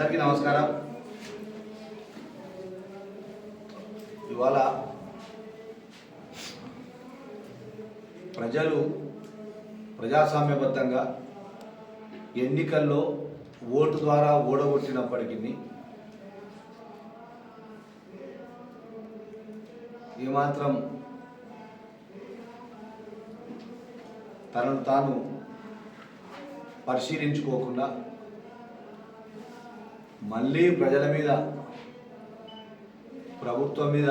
అందరికీ నమస్కారం. ఇవాళ ప్రజలు ప్రజాస్వామ్యబద్ధంగా ఎన్నికల్లో ఓటు ద్వారా ఓడగొట్టినప్పటికీ ఏమాత్రం తనను తాను పరిశీలించుకోకుండా మళ్ళీ ప్రజల మీద ప్రభుత్వం మీద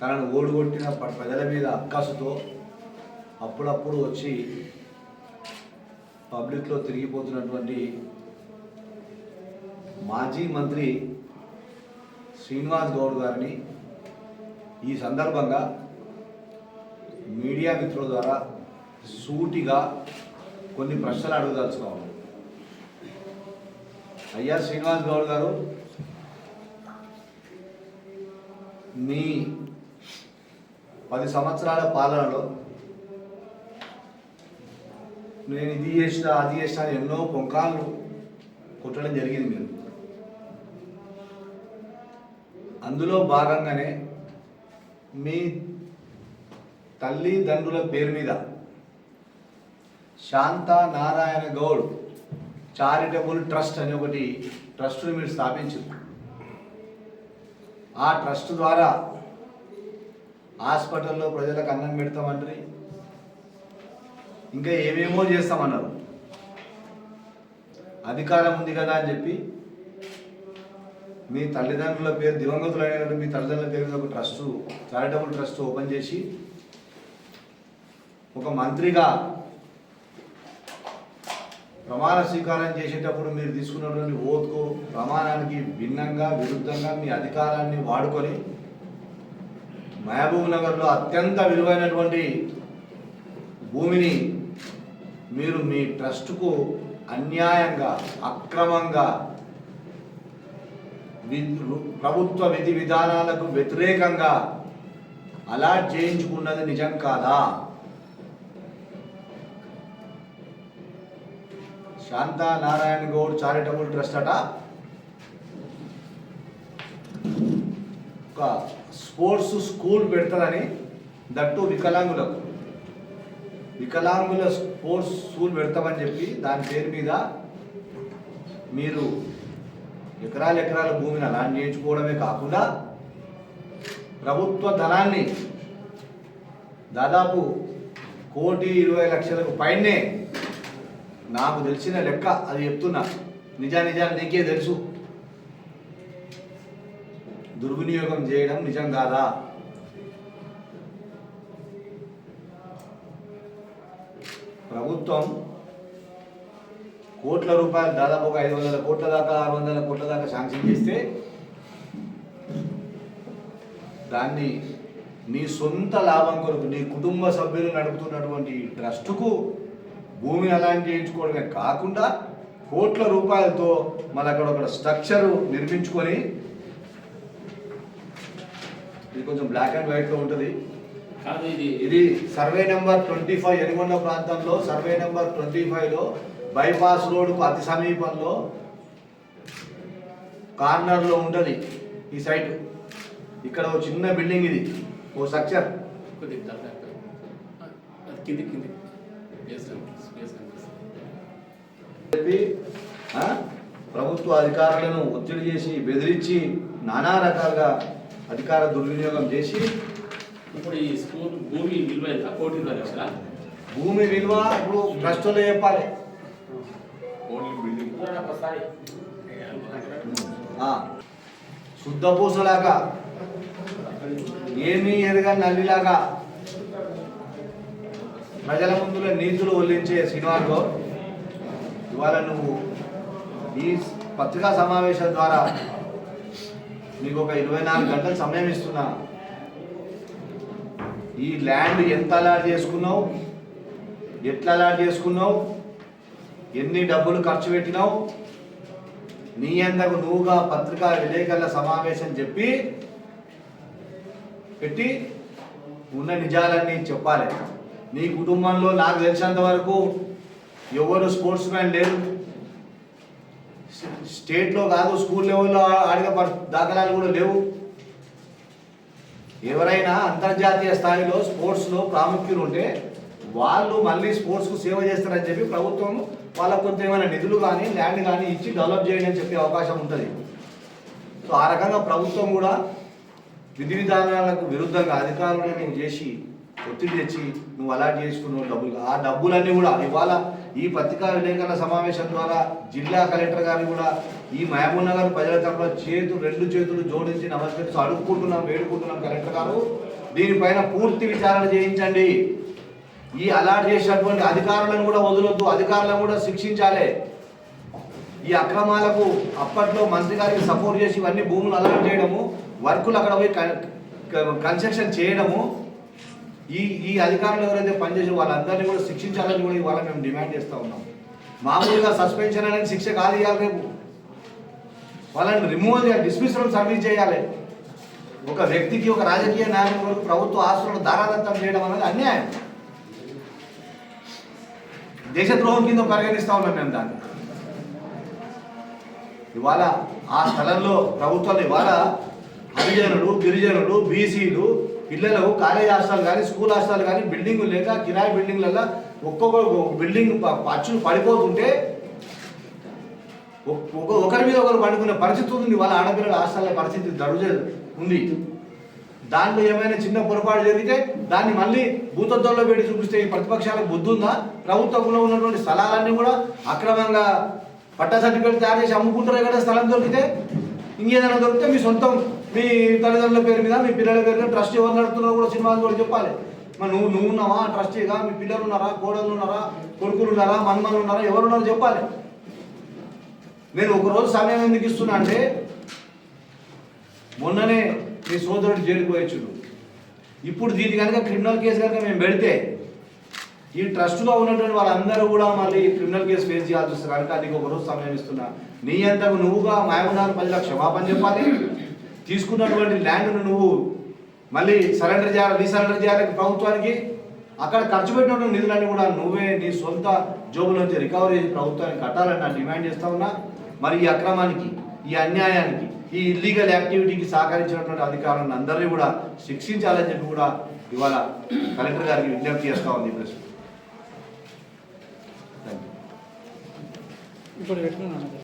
తనను ఓడిగొట్టిన ప- ప్రజల మీద అక్కసుతో అప్పుడప్పుడు వచ్చి పబ్లిక్లో తిరిగిపోతున్నటువంటి మాజీ మంత్రి శ్రీనివాస్ గౌడ్ గారిని ఈ సందర్భంగా మీడియా మిత్రుల ద్వారా సూటిగా కొన్ని ప్రశ్నలు అడగదలుచుకోవాలి. అయ్యా శ్రీనివాస్ గౌడ్ గారు మీ పది సంవత్సరాల పాలనలో నేను ఇది చేసిన అది చేసిన ఎన్నో పొంకాళ్ళు కొట్టడం జరిగింది మీరు. అందులో భాగంగానే మీ తల్లిదండ్రుల పేరు మీద శాంత నారాయణ గౌడ్ చారిటబుల్ ట్రస్ట్ అని ఒకటి ట్రస్ట్ని మీరు స్థాపించారు. ఆ ట్రస్ట్ ద్వారా హాస్పిటల్లో ప్రజలకు అన్నం పెడతామంటారు ఇంకా ఏమేమో చేస్తామన్నారు. అధికారం ఉంది కదా అని చెప్పి మీ తల్లిదండ్రుల పేరు దివంగతులు అయినటువంటి మీ తల్లిదండ్రుల పేరు మీద ఒక ట్రస్ట్ చారిటబుల్ ట్రస్ట్ ఓపెన్ చేసి ఒక మంత్రిగా ప్రమాణ స్వీకారం చేసేటప్పుడు మీరు తీసుకున్నటువంటి ఓతుకు ప్రమాణానికి భిన్నంగా విరుద్ధంగా మీ అధికారాన్ని వాడుకొని మహబూబ్ నగర్లో అత్యంత విలువైనటువంటి భూమిని మీరు మీ ట్రస్టుకు అన్యాయంగా అక్రమంగా వి- ప్రభుత్వ విధి విధానాలకు వ్యతిరేకంగా అలాట్ చేయించుకున్నది నిజం కాదా? శాంతా నారాయణ గౌడ్ చారిటబుల్ ట్రస్ట్ అట. ఒక స్పోర్ట్స్ స్కూల్ పెడతారని దట్టు వికలాంగులకు. వికలాంగుల స్పోర్ట్స్ స్కూల్ పెడతామని చెప్పి దాని పేరు మీద మీరు ఎకరాల ఎకరాల భూమిని అలా చేయించుకోవడమే కాకుండా ప్రభుత్వ ధనాన్ని దాదాపు కోటి ఇరవై లక్షలకు పైనే నాకు తెలిసిన లెక్క అది చెప్తున్నా. నిజా నిజాలు నీకే తెలుసు. దుర్వినియోగం చేయడం నిజం కాదా? ప్రభుత్వం కోట్ల రూపాయలు దాదాపు ఒక ఐదు వందల కోట్ల దాకా ఆరు వందల కోట్ల దాకా శాంక్షన్ చేస్తే దాన్ని నీ సొంత లాభం కొరకు నీ కుటుంబ సభ్యులు నడుపుతున్నటువంటి ట్రస్టుకు భూమి అలాంటి చేయించుకోవడమే కాకుండా కోట్ల రూపాయలతో మళ్ళీ అక్కడ ఒక స్ట్రక్చర్ నిర్మించుకొని ఇది కొంచెం బ్లాక్ అండ్ వైట్లో ఉంటుంది. ఇది survey number twenty five Enigonda ప్రాంతంలో సర్వే నెంబర్ ట్వంటీ ఫైవ్లో బైపాస్ రోడ్కు అతి సమీపంలో కార్నర్లో ఉంటుంది ఈ సైట్ ఇక్కడ ఒక చిన్న బిల్డింగ్ ఇది ఓ స్ట్రక్చర్ కింది కింది చెప్పి ప్రభుత్వ అధికారులను ఒత్తిడి చేసి బెదిరించి నానా రకాలుగా అధికార దుర్వినియోగం చేసి ఇప్పుడు ఈ స్కూల్ భూమి విలువ ఎంత? కోటి భూమి విలువ ఇప్పుడు ట్రస్టులో చెప్పాలి. ఆ, శుద్ధ పూసలాగా ఏమీ ఎరగని నల్లిలాగా ప్రజల ముందులో నీతులు ఒల్లించే శ్రీనివాస్ గౌడ్ ఇవాళ నువ్వు ఈ పత్రికా సమావేశం ద్వారా నీకు ఒక ఇరవై నాలుగు గంటలు సమయం ఇస్తున్నా. ఈ ల్యాండ్ ఎంత అలాట్ చేసుకున్నావు? ఎట్లా అలాట్ చేసుకున్నావు? ఎన్ని డబ్బులు ఖర్చు పెట్టినావు? నీ అందకు నువ్వుగా పత్రికా విలేకరుల సమావేశం చెప్పి పెట్టి ఉన్న నిజాలన్నీ చెప్పాలి. నీ కుటుంబంలో నాకు తెలిసినంత వరకు ఎవరు స్పోర్ట్స్ మ్యాన్ లేరు. స్టేట్లో కాదు స్కూల్ లెవెల్లో ఆడిన దాఖలాలు కూడా లేవు. ఎవరైనా అంతర్జాతీయ స్థాయిలో స్పోర్ట్స్లో ప్రాముఖ్యులు ఉంటే వాళ్ళు మళ్ళీ స్పోర్ట్స్కు సేవ చేస్తారని చెప్పి ప్రభుత్వం వాళ్ళకు కొంత ఏమైనా నిధులు కానీ ల్యాండ్ కానీ ఇచ్చి డెవలప్ చేయండి అని చెప్పే అవకాశం ఉంటుంది. సో ఆ రకంగా ప్రభుత్వం కూడా విధి విధానాలకు విరుద్ధంగా అధికారులను చేసి ఒత్తిడి తెచ్చి నువ్వు అలాట్ చేసుకున్నావు డబ్బులు. ఆ డబ్బులన్నీ కూడా ఇవాళ ఈ పత్రికా విలేకరుల సమావేశం ద్వారా జిల్లా కలెక్టర్ గారిని కూడా ఈ మహబూబ్ నగర్ ప్రజల తరఫున చేతులు రెండు చేతులు జోడించి నమస్కరిస్తూ అడుక్కుంటున్నాం వేడుకుంటున్నాం కలెక్టర్ గారు. దీనిపైన పూర్తి విచారణ చేయించండి. ఈ అలాట్ చేసినటువంటి అధికారులను కూడా వదలొద్దు. అధికారులను కూడా శిక్షించాలి. ఈ అక్రమాలకు అప్పట్లో మంత్రి గారికి సపోర్ట్ చేసి ఇవన్నీ భూములు అలాట్ చేయడము వర్కులు అక్కడ పోయి కన్- కన్స్ట్రక్షన్ చేయడము ఈ ఈ అధికారులు ఎవరైతే పనిచేసి వాళ్ళందరినీ కూడా శిక్షించాలని కూడా ఇవాళ మేము డిమాండ్ చేస్తూ ఉన్నాం. మామూలుగా సస్పెన్షన్ అనేది శిక్ష కాదు ఇవ్వాలి రేపు. వాళ్ళని రిమూవల్ చేయాలి డిస్మిస్ సర్వీస్ చేయాలి. ఒక వ్యక్తికి ఒక రాజకీయ నాయకుడి వరకు ప్రభుత్వ ఆస్తులను దారాదత్తం చేయడం అనేది అన్యాయం. దేశద్రోహం కింద పరిగణిస్తా ఉన్నాం మేము దాన్ని. ఇవాళ ఆ స్థలంలో ప్రభుత్వాలు ఇవాళ హరిజనులు గిరిజనులు బీసీలు పిల్లలు కాలేజ్ హాస్టల్ కానీ స్కూల్ హాస్టల్ కానీ బిల్డింగ్ లేక కిరాయి బిల్డింగ్లలో ఒక్కొక్క బిల్డింగ్ ప- అచ్చులు పడిపోతుంటే ఒకరి మీద ఒకరు పండుకునే పరిస్థితి ఉంది. వాళ్ళ ఆడపిల్లల హాస్టల్ పరిస్థితి దడుజ ఉంది. దాంట్లో ఏమైనా చిన్న పొరపాటు జరిగితే దాన్ని మళ్ళీ భూతద్దంలో పెట్టి చూపిస్తే ఈ ప్రతిపక్షాలకు బుద్ధి ఉందా? ప్రభుత్వంలో ఉన్నటువంటి స్థలాలన్నీ కూడా అక్రమంగా పట్టా సర్టిఫికేట్ తయారు చేసి అమ్ముకుంటారు కదా స్థలం దొరికితే? ఇంకేదైనా దొరికితే మీ సొంతం మీ తల్లిదండ్రుల పేరు మీద మీ పిల్లల పేరు మీద ట్రస్ట్ ఎవరు నడుపుతున్నారో కూడా సినిమాలు కూడా చెప్పాలి. మరి నువ్వు నువ్వు ఉన్నావా? ట్రస్టీగా మీ పిల్లలు ఉన్నారా? కోడలు ఉన్నారా? కొడుకులు ఉన్నారా? మన్మలు ఉన్నారా? ఎవరు ఉన్నారో చెప్పాలి. నేను ఒక రోజు సమయం ఎందుకు ఇస్తున్నా అంటే మొన్ననే మీ సోదరుడు జైలుకు పోయొచ్చుడు ఇప్పుడు దీని కనుక క్రిమినల్ కేసు కనుక మేము పెడితే ఈ ట్రస్ట్లో ఉన్నటువంటి వాళ్ళందరూ కూడా మళ్ళీ క్రిమినల్ కేసు ఫేస్ చేయాల్సి వస్తుంది. కనుక నీకు ఒక రోజు సమయం ఇస్తున్నా. నీ అంతకు నువ్వుగా మాయమన్నారు ప్రజలకు క్షమాపణ చెప్పాలి. తీసుకున్నటువంటి ల్యాండ్ను నువ్వు మళ్ళీ సరెండర్ చేయాలి రీసరెండర్ చేయాలి ప్రభుత్వానికి. అక్కడ ఖర్చు పెట్టినటువంటి నిధులన్నీ కూడా నువ్వే నీ సొంత జోబులోంచి రికవరీ చేసి ప్రభుత్వానికి కట్టాలని నా డిమాండ్ చేస్తా ఉన్నా. మరి ఈ అక్రమానికి ఈ అన్యాయానికి ఈ ఇల్లీగల్ యాక్టివిటీకి సహకరించినటువంటి అధికారులను అందరినీ కూడా శిక్షించాలని చెప్పి కూడా ఇవాళ కలెక్టర్ గారికి విజ్ఞప్తి చేస్తా ఉంది ప్రశ్న. ఇప్పుడు పెట్టుకున్నాను